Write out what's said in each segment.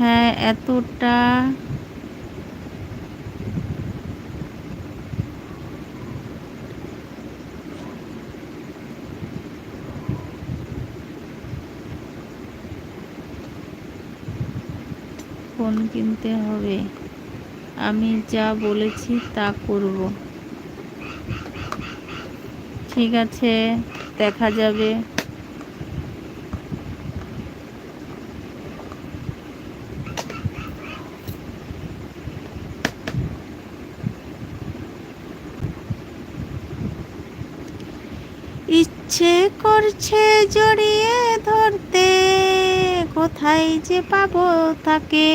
হ্যাঁ এতটা। ফোন কিনতে হবে। আমি যা বলেছি তা করব। ঠিক আছে দেখা যাবে। ইচ্ছে করছে জড়িয়ে ধরতে, কোথায় যে পাবো তাকে।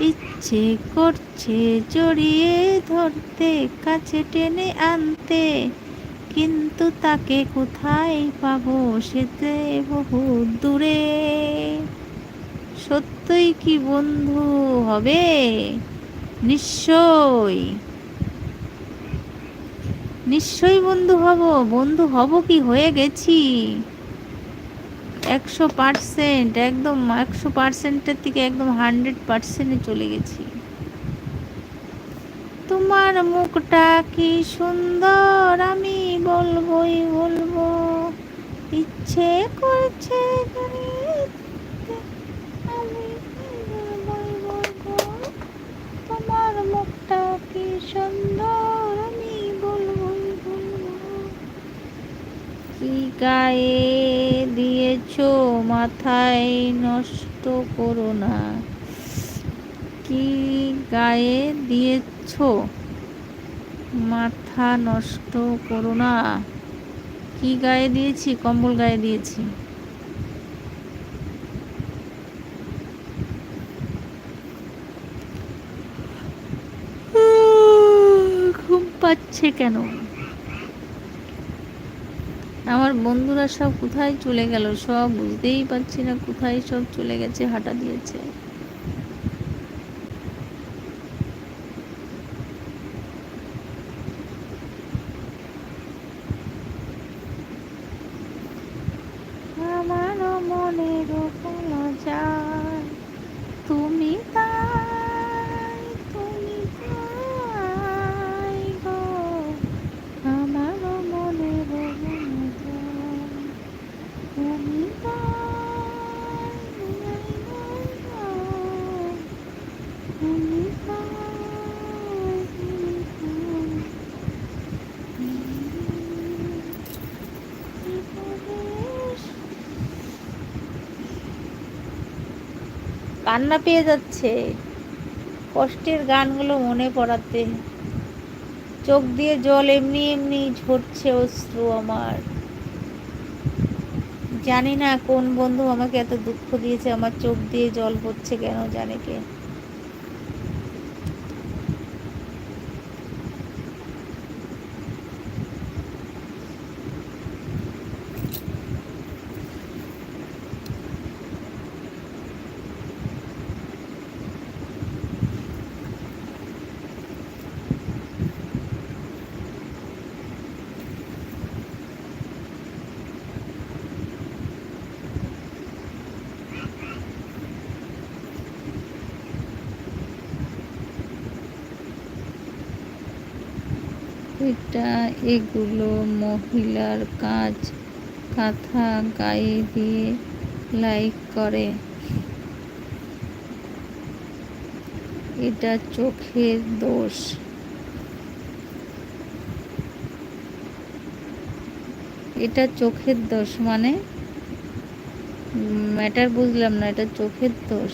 ইচ্ছে করছে জড়িয়ে ধরতে, কাছে টেনে আনতে, কিন্তু তাকে কোথায় পাবো সেতে বহু দূরে। সত্যই কি বন্ধু হবে? নিশ্চয় নিশ্চয়ই বন্ধু হব বন্ধু হব কি হয়ে গেছি? একশো পার্সেন্ট, একদম একশো পার্সেন্টের থেকে একদম হান্ড্রেড পার্সেন্টে চলে গেছি। তোমার মুখটা কি সুন্দর? আমি বলবই বলব। ইচ্ছে করছে আমি বলবই বলব তোমার মুখটা কি সুন্দর আমি বলবই বলব কি গায়ে দিয়েছ, মাথায় নষ্ট করো না। কি গায়ে দিয়েছ, মাথা নষ্ট করো না। কি গায়ে দিয়েছি, কম্বল গায়ে দিয়েছি। ঘুম পাচ্ছে কেন? আমার বন্ধুরা সব কোথায় চলে গেল? সব বুঝতেই পারছি না কোথায় সব চলে গেছে, হাঁটা দিয়েছে। কান্না পেয়ে যাচ্ছে। কষ্টের গানগুলো মনে পড়াতে। চোখ দিয়ে জল এমনি এমনি ঝরছে অশ্রু আমার। জানি না কোন বন্ধু আমাকে এত দুঃখ দিয়েছে, আমার চোখ দিয়ে জল পড়ছে কেন জানে কে। এটা এগুলো মহিলার কাজ। কাঁথা গায়ে দিয়ে লাইক করে। এটা চোখের দোষ। এটা চোখের দোষ মানে? ম্যাটার বুঝলাম না, এটা চোখের দোষ।